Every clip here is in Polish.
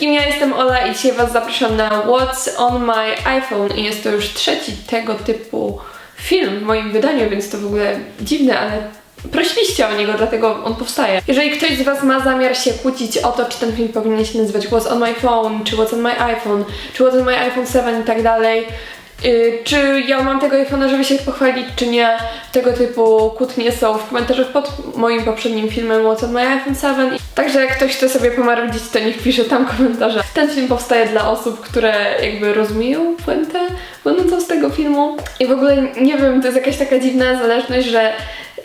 wszystkim, ja jestem Ola i dzisiaj Was zapraszam na What's on my iPhone i jest to już trzeci tego typu film w moim wydaniu, więc to w ogóle dziwne, ale prosiliście o niego, dlatego on powstaje. Jeżeli ktoś z Was ma zamiar się kłócić o to, czy ten film powinien się nazywać What's on my phone, czy What's on my iPhone, czy What's on my iPhone 7 i tak dalej, czy ja mam tego iPhone'a, żeby się pochwalić, czy nie? Tego typu kłótnie są w komentarzach pod moim poprzednim filmem What's on my iPhone 7. Także jak ktoś chce sobie pomarudzić, to niech pisze tam komentarze. Ten film powstaje dla osób, które jakby rozumieją puentę będącą z tego filmu. I w ogóle nie wiem, to jest jakaś taka dziwna zależność, że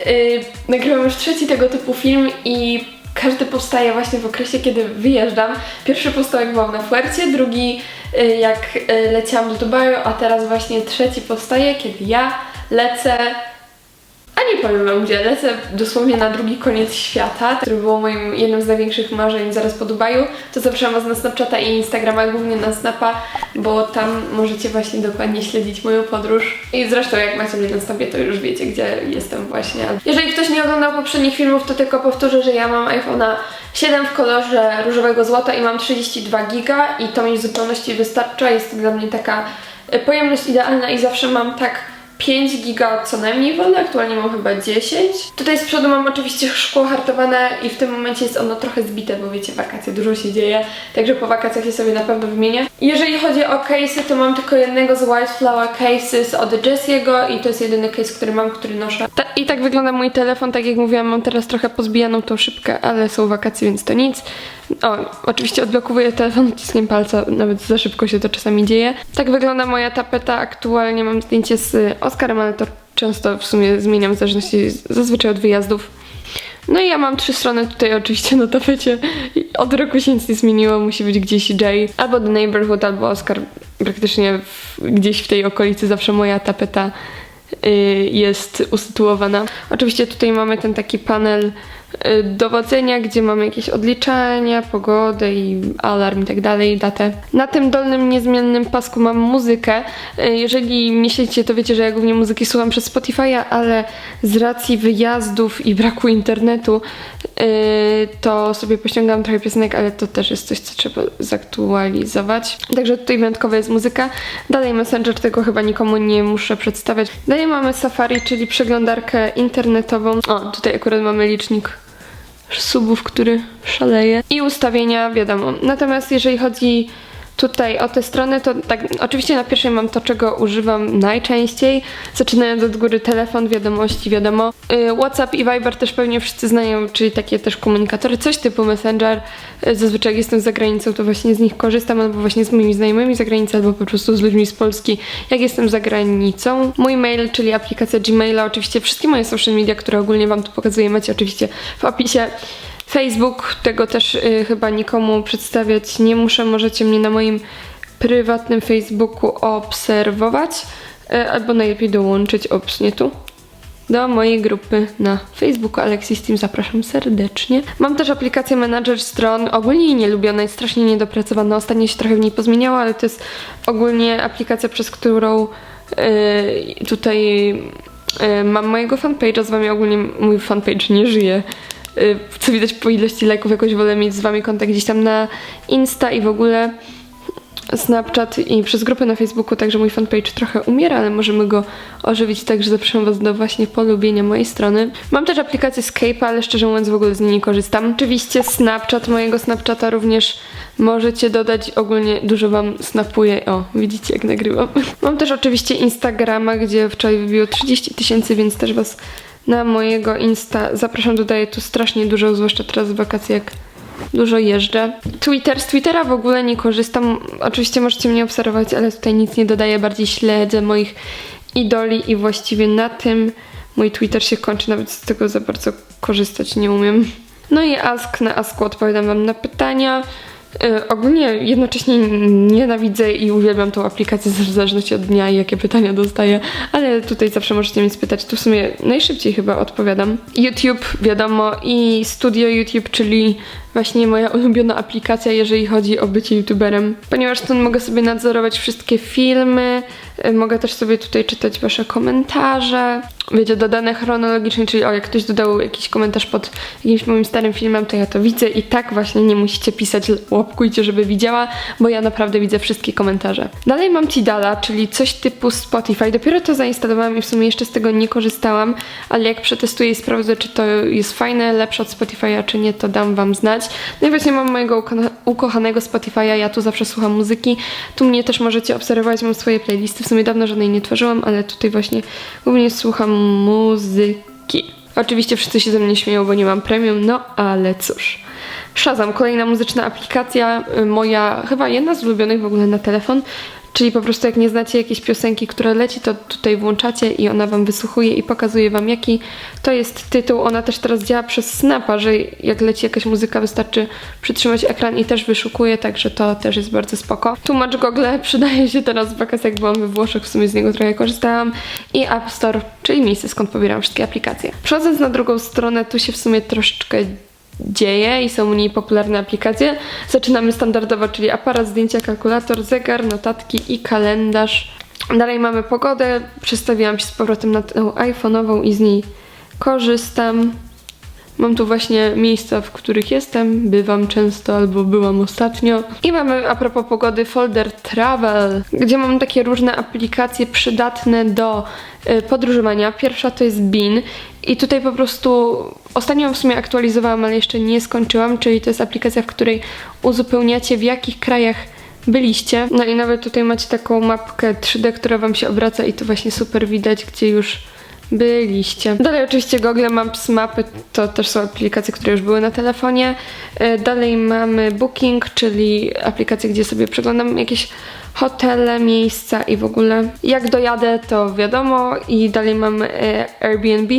yy, nagrywam już trzeci tego typu film i każdy powstaje właśnie w okresie, kiedy wyjeżdżam. Pierwszy powstał jak byłam na Fuercie, drugi y, jak y, leciałam do Dubaju, a teraz właśnie trzeci powstaje, kiedy ja lecę a nie powiem wam gdzie, lecę dosłownie na drugi koniec świata, który było moim jednym z największych marzeń zaraz po Dubaju. To zapraszam was na Snapchata i Instagrama, głównie na Snapa, bo tam możecie właśnie dokładnie śledzić moją podróż. I zresztą jak macie mnie na Snapie, to już wiecie, gdzie jestem właśnie. Jeżeli ktoś nie oglądał poprzednich filmów, to tylko powtórzę, że ja mam iPhone'a 7 w kolorze różowego złota i mam 32 giga i to mi w zupełności wystarcza. Jest to dla mnie taka e, pojemność idealna i zawsze mam tak 5 giga co najmniej wolne, aktualnie mam chyba 10. Tutaj z przodu mam oczywiście szkło hartowane i w tym momencie jest ono trochę zbite, bo wiecie, wakacje, dużo się dzieje, także po wakacjach je sobie na pewno wymienię. Jeżeli chodzi o case'y, to mam tylko jednego z White Flower Cases od Jesse'ego i to jest jedyny case, który mam, który noszę. Ta I tak wygląda mój telefon, tak jak mówiłam, mam teraz trochę pozbijaną tą szybkę, ale są wakacje, więc to nic. O, oczywiście odblokowuję telefon wciskiem palca, nawet za szybko się to czasami dzieje. Tak wygląda moja tapeta, aktualnie mam zdjęcie z Oscarem, ale to często w sumie zmieniam w zależności zazwyczaj od wyjazdów. No i ja mam trzy strony tutaj oczywiście na tapecie. Od roku się nic nie zmieniło, musi być gdzieś Jay, albo The Neighborhood, albo Oscar. Praktycznie w, gdzieś w tej okolicy zawsze moja tapeta y, jest usytuowana. Oczywiście tutaj mamy ten taki panel dowodzenia, gdzie mamy jakieś odliczania, pogodę i alarm i tak dalej, datę. Na tym dolnym niezmiennym pasku mam muzykę. Y, jeżeli myślicie, to wiecie, że ja głównie muzyki słucham przez Spotify'a, ale z racji wyjazdów i braku internetu y, to sobie pościągam trochę piosenek, ale to też jest coś, co trzeba zaktualizować. Także tutaj wyjątkowa jest muzyka. Dalej Messenger, tego chyba nikomu nie muszę przedstawiać. Dalej mamy Safari, czyli przeglądarkę internetową. O, tutaj akurat mamy licznik subów, który szaleje. I ustawienia, wiadomo. Natomiast jeżeli chodzi tutaj o tę stronę, to tak, oczywiście na pierwszej mam to, czego używam najczęściej, zaczynając od góry telefon, wiadomości, wiadomo. Yy, WhatsApp i Viber też pewnie wszyscy znają, czyli takie też komunikatory, coś typu Messenger. Yy, zazwyczaj jak jestem za granicą, to właśnie z nich korzystam, albo właśnie z moimi znajomymi za granicą, albo po prostu z ludźmi z Polski, jak jestem za granicą. Mój mail, czyli aplikacja Gmaila, oczywiście wszystkie moje social media, które ogólnie Wam tu pokazuję, macie oczywiście w opisie. Facebook, tego też y, chyba nikomu przedstawiać nie muszę. Możecie mnie na moim prywatnym Facebooku obserwować, y, albo najlepiej dołączyć, ops, nie tu, do mojej grupy na Facebooku Alexis Team. Zapraszam serdecznie. Mam też aplikację Manager Stron. Ogólnie jej nie lubię, ona jest strasznie niedopracowana. Ostatnio się trochę w niej pozmieniała, ale to jest ogólnie aplikacja, przez którą yy, tutaj yy, mam mojego fanpage'a. Z wami ogólnie mój fanpage nie żyje. Y, co widać po ilości lajków, jakoś wolę mieć z wami kontakt gdzieś tam na Insta i w ogóle Snapchat i przez grupę na Facebooku, także mój fanpage trochę umiera, ale możemy go ożywić, także zapraszam Was do właśnie polubienia mojej strony. Mam też aplikację Skype, ale szczerze mówiąc w ogóle z niej nie korzystam. Oczywiście Snapchat, mojego Snapchata również możecie dodać, ogólnie dużo Wam snapuję. O, widzicie jak nagrywam. Mam też oczywiście Instagrama, gdzie wczoraj wybiło 30 tysięcy, więc też Was na mojego Insta. Zapraszam, dodaję tu strasznie dużo, zwłaszcza teraz w wakacje, jak dużo jeżdżę. Twitter, z Twittera w ogóle nie korzystam. Oczywiście możecie mnie obserwować, ale tutaj nic nie dodaję, bardziej śledzę moich idoli i właściwie na tym mój Twitter się kończy, nawet z tego za bardzo korzystać nie umiem. No i Ask, na Asku odpowiadam Wam na pytania. Y, ogólnie jednocześnie nienawidzę i uwielbiam tą aplikację w zależności od dnia i jakie pytania dostaję, ale tutaj zawsze możecie mnie spytać, tu w sumie najszybciej chyba odpowiadam. YouTube, wiadomo, i Studio YouTube, czyli właśnie moja ulubiona aplikacja, jeżeli chodzi o bycie youtuberem. Ponieważ tu mogę sobie nadzorować wszystkie filmy, y, mogę też sobie tutaj czytać wasze komentarze. Wiecie, dodane chronologicznie, czyli o, jak ktoś dodał jakiś komentarz pod jakimś moim starym filmem, to ja to widzę i tak właśnie nie musicie pisać łapkujcie, żeby widziała, bo ja naprawdę widzę wszystkie komentarze. Dalej mam Tidala, czyli coś typu Spotify. Dopiero to zainstalowałam i w sumie jeszcze z tego nie korzystałam, ale jak przetestuję i sprawdzę, czy to jest fajne, lepsze od Spotify'a, czy nie, to dam wam znać. No i właśnie mam mojego uko- ukochanego Spotify'a, ja tu zawsze słucham muzyki. Tu mnie też możecie obserwować, mam swoje playlisty. W sumie dawno żadnej nie tworzyłam, ale tutaj właśnie głównie słucham muzyki. Oczywiście wszyscy się ze mnie śmieją, bo nie mam premium, no ale cóż. Shazam, kolejna muzyczna aplikacja, y, moja chyba jedna z ulubionych w ogóle na telefon. Czyli po prostu jak nie znacie jakiejś piosenki, która leci, to tutaj włączacie i ona wam wysłuchuje i pokazuje wam jaki to jest tytuł. Ona też teraz działa przez Snapa, że jak leci jakaś muzyka wystarczy przytrzymać ekran i też wyszukuje, także to też jest bardzo spoko. Tłumacz Google przydaje się teraz w wakacjach, jak byłam we Włoszech, w sumie z niego trochę korzystałam. I App Store, czyli miejsce skąd pobieram wszystkie aplikacje. Przechodząc na drugą stronę, tu się w sumie troszeczkę dzieje i są mniej popularne aplikacje. Zaczynamy standardowo, czyli aparat, zdjęcia, kalkulator, zegar, notatki i kalendarz. Dalej mamy pogodę. Przestawiłam się z powrotem na tą iPhone'ową i z niej korzystam. Mam tu właśnie miejsca, w których jestem, bywam często albo byłam ostatnio. I mamy a propos pogody folder Travel, gdzie mam takie różne aplikacje przydatne do y, podróżowania. Pierwsza to jest Bean i tutaj po prostu ostatnio w sumie aktualizowałam, ale jeszcze nie skończyłam, czyli to jest aplikacja, w której uzupełniacie w jakich krajach byliście. No i nawet tutaj macie taką mapkę 3D, która wam się obraca i to właśnie super widać, gdzie już byliście. Dalej oczywiście Google Maps, mapy to też są aplikacje, które już były na telefonie. E, Dalej mamy Booking, czyli aplikację, gdzie sobie przeglądam jakieś hotele, miejsca i w ogóle. Jak dojadę, to wiadomo. I dalej mamy e, Airbnb,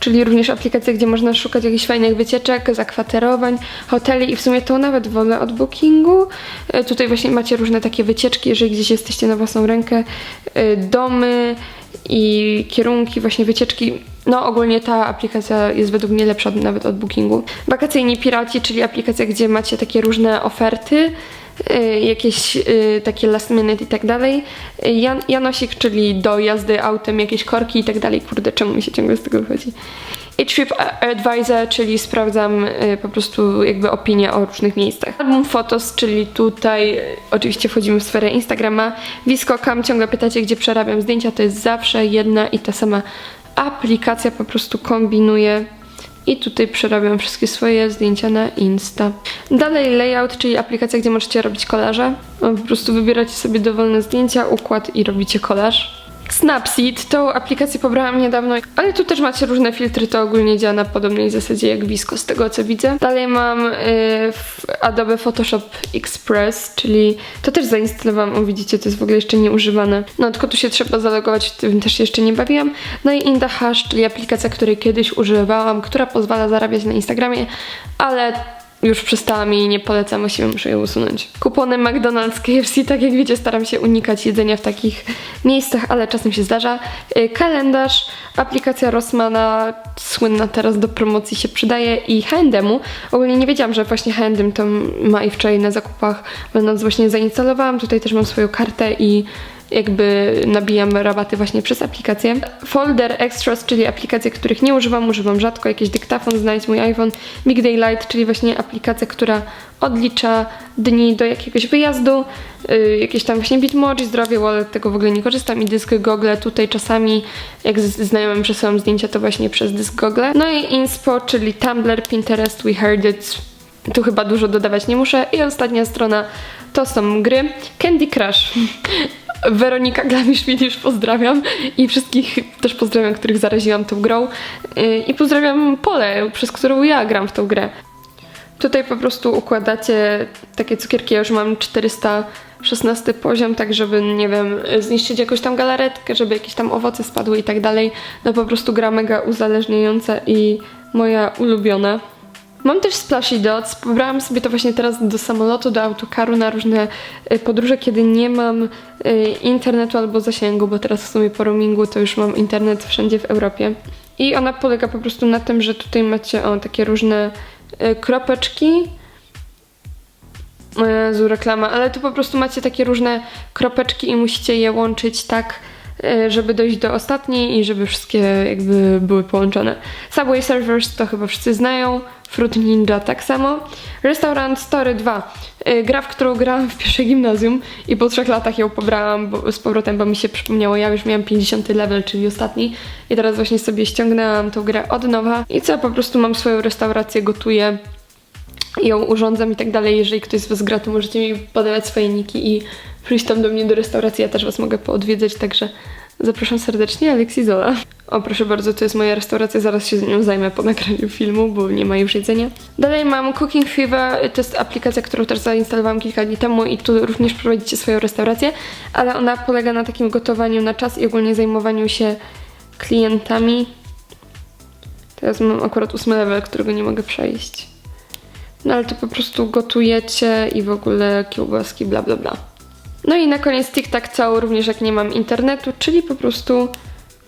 czyli również aplikacja, gdzie można szukać jakichś fajnych wycieczek, zakwaterowań, hoteli i w sumie to nawet wolę od Bookingu. E, Tutaj właśnie macie różne takie wycieczki, jeżeli gdzieś jesteście na własną rękę, domy i kierunki, właśnie wycieczki. No ogólnie ta aplikacja jest według mnie lepsza nawet od Bookingu. Wakacyjni Piraci, czyli aplikacja, gdzie macie takie różne oferty, y, jakieś y, takie last minute i tak dalej. Jan, Janosik, czyli do jazdy autem, jakieś korki i tak dalej. Kurde, czemu mi się ciągle z tego wychodzi? I Trip Advisor, czyli sprawdzam y, po prostu jakby opinie o różnych miejscach. Album Photos, czyli tutaj y, oczywiście wchodzimy w sferę Instagrama. Viscocam, ciągle pytacie, gdzie przerabiam zdjęcia, to jest zawsze jedna i ta sama aplikacja, po prostu kombinuję i tutaj przerabiam wszystkie swoje zdjęcia na Insta. Dalej layout, czyli aplikacja, gdzie możecie robić kolaże. Po prostu wybieracie sobie dowolne zdjęcia, układ i robicie kolaż. Snapseed, tą aplikację pobrałam niedawno, ale tu też macie różne filtry, to ogólnie działa na podobnej zasadzie jak Visco, z tego co widzę. Dalej mam y, Adobe Photoshop Express, czyli to też zainstalowałam, o widzicie, to jest w ogóle jeszcze nieużywane. No tylko tu się trzeba zalogować, tym też jeszcze nie bawiłam. No i IndaHash, czyli aplikacja, której kiedyś używałam, która pozwala zarabiać na Instagramie, ale już przestałam i nie polecam, właściwie muszę je usunąć. Kupony McDonald's, KFC, tak jak wiecie, staram się unikać jedzenia w takich miejscach, ale czasem się zdarza. Y, Kalendarz, aplikacja Rossmana, słynna teraz do promocji się przydaje i H&M-u. Ogólnie nie wiedziałam, że właśnie H&M to ma i wczoraj na zakupach, będąc właśnie zainstalowałam. Tutaj też mam swoją kartę i jakby nabijam rabaty właśnie przez aplikację. Folder Extras, czyli aplikacje, których nie używam, używam rzadko, jakiś dyktafon, znajdź mój iPhone, Big Daylight, czyli właśnie aplikacja, która odlicza dni do jakiegoś wyjazdu, yy, jakieś tam właśnie Bitmoji, zdrowie, wallet, tego w ogóle nie korzystam i dysk Google, tutaj czasami jak z znajomym przesyłam zdjęcia, to właśnie przez dysk Google. No i Inspo, czyli Tumblr, Pinterest, We Heard It, tu chyba dużo dodawać nie muszę. I ostatnia strona to są gry. Candy Crush. Weronika Glamisz już pozdrawiam i wszystkich też pozdrawiam, których zaraziłam tą grą. Yy, I pozdrawiam Polę, przez którą ja gram w tą grę. Tutaj po prostu układacie takie cukierki. Ja już mam 416 poziom, tak żeby, nie wiem, zniszczyć jakąś tam galaretkę, żeby jakieś tam owoce spadły i tak dalej. No po prostu gra mega uzależniająca i moja ulubiona. Mam też Splashy Dots. Pobrałam sobie to właśnie teraz do samolotu, do autokaru na różne y, podróże, kiedy nie mam y, internetu albo zasięgu, bo teraz w sumie po roamingu to już mam internet wszędzie w Europie. I ona polega po prostu na tym, że tutaj macie o, takie różne y, kropeczki. Jezu, reklama, ale tu po prostu macie takie różne kropeczki i musicie je łączyć tak, żeby dojść do ostatniej i żeby wszystkie jakby były połączone. Subway Surfers to chyba wszyscy znają, Fruit Ninja tak samo. Restaurant Story 2, e, gra, w którą grałam w pierwszej gimnazjum i po trzech latach ją pobrałam bo, z powrotem, bo mi się przypomniało, ja już miałam 50 level, czyli ostatni i teraz właśnie sobie ściągnęłam tą grę od nowa i co, po prostu mam swoją restaurację, gotuję ją urządzam i tak dalej. Jeżeli ktoś z Was gra, to możecie mi podawać swoje niki i przyjść tam do mnie do restauracji. Ja też Was mogę poodwiedzać, także zapraszam serdecznie, Aleksi Zola. O, proszę bardzo, to jest moja restauracja, zaraz się z nią zajmę po nagraniu filmu, bo nie ma już jedzenia. Dalej mam Cooking Fever, to jest aplikacja, którą też zainstalowałam kilka dni temu i tu również prowadzicie swoją restaurację, ale ona polega na takim gotowaniu na czas i ogólnie zajmowaniu się klientami. Teraz mam akurat ósmy level, którego nie mogę przejść. No ale to po prostu gotujecie i w ogóle kiełbaski, bla bla bla. No i na koniec tic-tac-toe, również jak nie mam internetu, czyli po prostu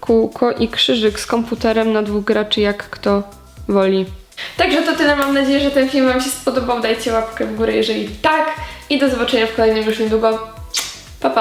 kółko i krzyżyk z komputerem na dwóch graczy, jak kto woli. Także to tyle, mam nadzieję, że ten film Wam się spodobał. Dajcie łapkę w górę, jeżeli tak. I do zobaczenia w kolejnym już niedługo. Pa, pa!